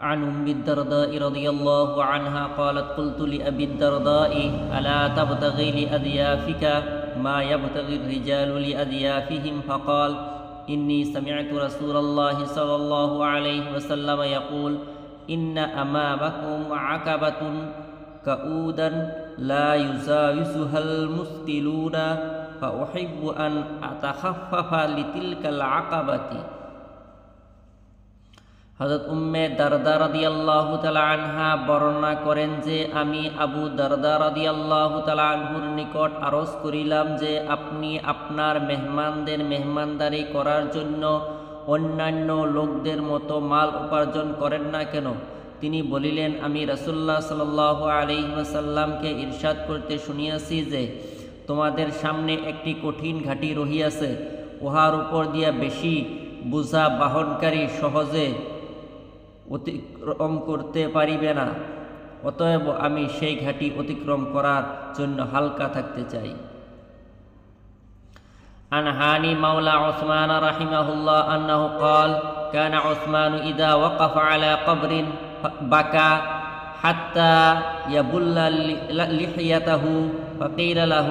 عن أم الدرداء رضي الله عنها قالت قلت لأبي الدرداء ألا تبتغي لأضيافك ما يبتغي الرجال لأضيافهم فقال إني سمعت رسول الله صلى الله عليه وسلم يقول إن أمامكم عقبة كؤودا لا يزاوسها المثقلون فأحب أن أتخفف لتلك العقبة. হজরত উম্মে দারদা রাদি আল্লাহ আনহা বর্ণনা করেন যে, আমি আবু দারদা রাদি আল্লাহ আনহুর নিকট আরজ করিলাম যে, আপনি আপনার মেহমানদের মেহমানদারি করার জন্য অন্যান্য লোকদের মতো মাল উপার্জন করেন না কেন? তিনি বলিলেন, আমি রাসুল্লাহ সাল আলিহাসাল্লামকে ইরশাদ করতে শুনিয়াছি যে, তোমাদের সামনে একটি কঠিন ঘাটি রহিয়াছে। উহার উপর দিয়া বেশি বোঝা বাহনকারী সহজে অতিক্রম করতে পারিবে না অতএব আমি সেই ঘাটি অতিক্রম করার জন্য হালকা থাকতে চাই عن هاني مولى عثمان رحمه الله أنه قال كان عثمان إذا وقف على قبر بكى حتى يبل لحيته فقيل له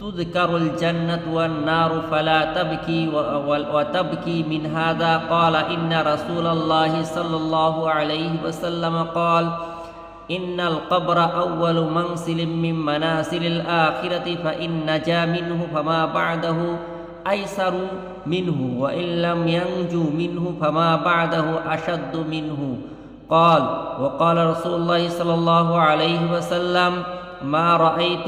تذكر الجنة والنار فلا تبكي وتبكي من هذا. قال إن رسول الله صلى الله عليه وسلم قال إن القبر أول منزل من منازل الآخرة فإن نجا منه فما بعده أيسر منه وإن لم ينجو منه فما بعده أشد منه. قال وقال رسول الله صلى الله عليه وسلم ما رأيت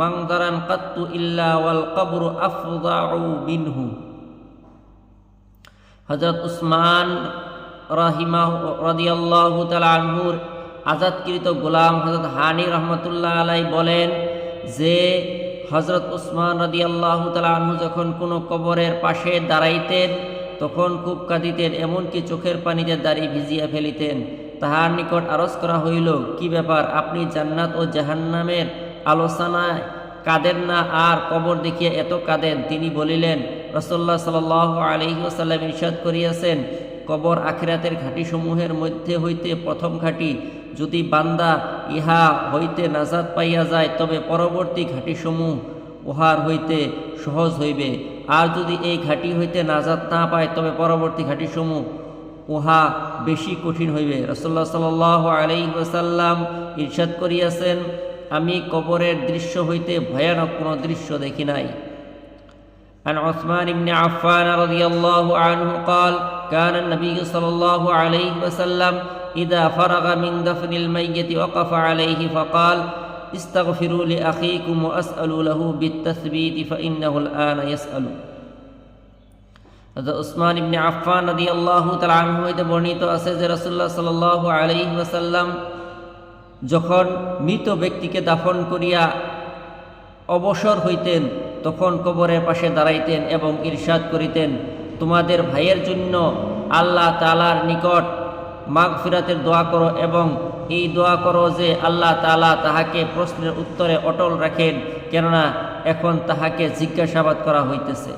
মাংদারান কাত্তু ইল্লা ওয়াল কবর আফদাউ বিনহু। হজরত উসমান রাহিমা রদিয়াল্লাহ তালাহুর আজাদকৃত গোলাম হজরত হানি রহমতুল্লাহ আলাই বলেন যে হজরত উসমান রদিয়াল্লাহ তালাহু যখন কোনো কবরের পাশে দাঁড়াইতেন, তখন খুব কাঁদিতেন, এমনকি চোখের পানিতে দাড়ি ভিজিয়ে ফেলিতেন। তাহার নিকট আরজ করা হইল, কি ব্যাপার, আপনি জান্নাত ও জাহান্নামের আলোচনায় কাঁদেন না আর কবর দেখিয়ে এত কাঁদেন। তিনি বলিলেন রসল্লাহ সাল আলহিহাসাল্লাম ইরশাদ করিয়াছেন, কবর আখিরাতের ঘাটিসমূহের মধ্যে হইতে প্রথম ঘাটি। যদি বান্দা ইহা হইতে নাজাদ পাইয়া যায়, তবে পরবর্তী ঘাটিসমূহ উহার হইতে সহজ হইবে। আর যদি এই ঘাটি হইতে নাজাদ না পায়, তবে পরবর্তী ঘাটিসমূহ উহা বেশি কঠিন হইবে। রসল্লা সাল আলাই ওসাল্লাম ইরশাদ করিয়াছেন আমি কবরের দৃশ্য হইতে ভয়ানক কোনো দৃশ্য দেখি নাই عن عثمان بن عفان رضي الله عنه قال كان النبي صلى الله عليه وسلم إذا فرغ من دفن الميت وقف عليه فقال استغفروا لأخيكم وأسألوا له بالتثبيت فإنه الآن يسأل উসমান ইবনে আফফান রাদিয়াল্লাহু তাআলা আনহু হইতে বর্ণিত আছে যে রাসূলুল্লাহ সাল্লাল্লাহু আলাইহি ওয়াসাল্লাম যখন মৃত ব্যক্তিকে দাফন করিয়া অবসর হইতেন, তখন কবরের পাশে দাঁড়াইতেন এবং ইরশাদ করিতেন, তোমাদের ভাইয়ের জন্য আল্লাহ তালার নিকট মাঘ ফিরাতের দোয়া করো এবং এই দোয়া করো যে আল্লাহ তালা তাহাকে প্রশ্নের উত্তরে অটল রাখেন, কেননা এখন তাহাকে জিজ্ঞাসাবাদ করা হইতেছে।